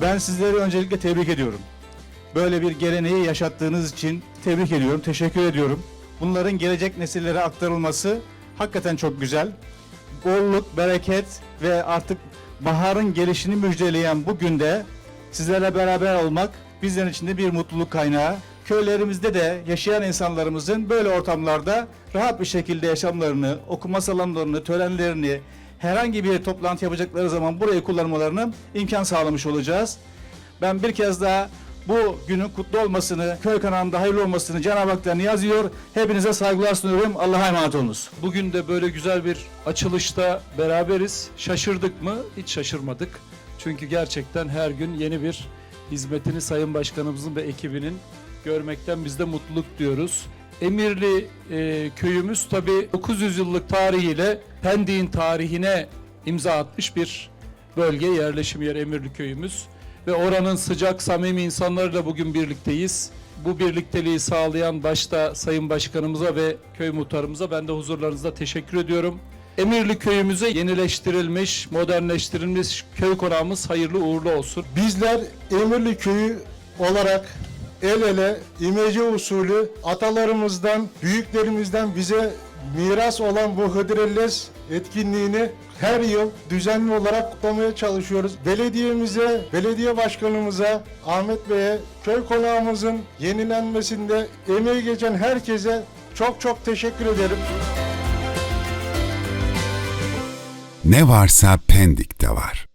Ben sizleri öncelikle tebrik ediyorum. Böyle bir geleneği yaşattığınız için tebrik ediyorum, teşekkür ediyorum. Bunların gelecek nesillere aktarılması hakikaten çok güzel. Bolluk, bereket ve artık baharın gelişini müjdeleyen bu günde sizlerle beraber olmak bizlerin için de bir mutluluk kaynağı. Köylerimizde de yaşayan insanlarımızın böyle ortamlarda rahat bir şekilde yaşamlarını, okuma salonlarını, törenlerini, herhangi bir toplantı yapacakları zaman burayı kullanmalarını imkan sağlamış olacağız. Ben bir kez daha bu günün kutlu olmasını, köy kanalında hayırlı olmasını Cenab-ı Hak'tan yazıyor. Hepinize saygılar sunuyorum. Allah'a emanet olunuz. Bugün de böyle güzel bir açılışta beraberiz. Şaşırdık mı? Hiç şaşırmadık. Çünkü gerçekten her gün yeni bir hizmetini Sayın Başkanımızın ve ekibinin görmekten biz de mutluluk diyoruz. Emirli e, köyümüz tabi 900 yıllık tarihiyle Pendik'in tarihine imza atmış bir bölge yerleşim yer Emirli köyümüz ve oranın sıcak samimi insanlarıyla bugün birlikteyiz. Bu birlikteliği sağlayan başta Sayın Başkanımıza ve köy muhtarımıza ben de huzurlarınızda teşekkür ediyorum. Emirli köyümüze yenileştirilmiş, modernleştirilmiş köy konağımız hayırlı uğurlu olsun. Bizler Emirli Köyü olarak el ele imece usulü atalarımızdan, büyüklerimizden bize miras olan bu Hıdrellez etkinliğini her yıl düzenli olarak kutlamaya çalışıyoruz. Belediyemize, belediye başkanımıza, Ahmet Bey'e, köy konağımızın yenilenmesinde emeği geçen herkese çok çok teşekkür ederim. Ne varsa Pendik'te var.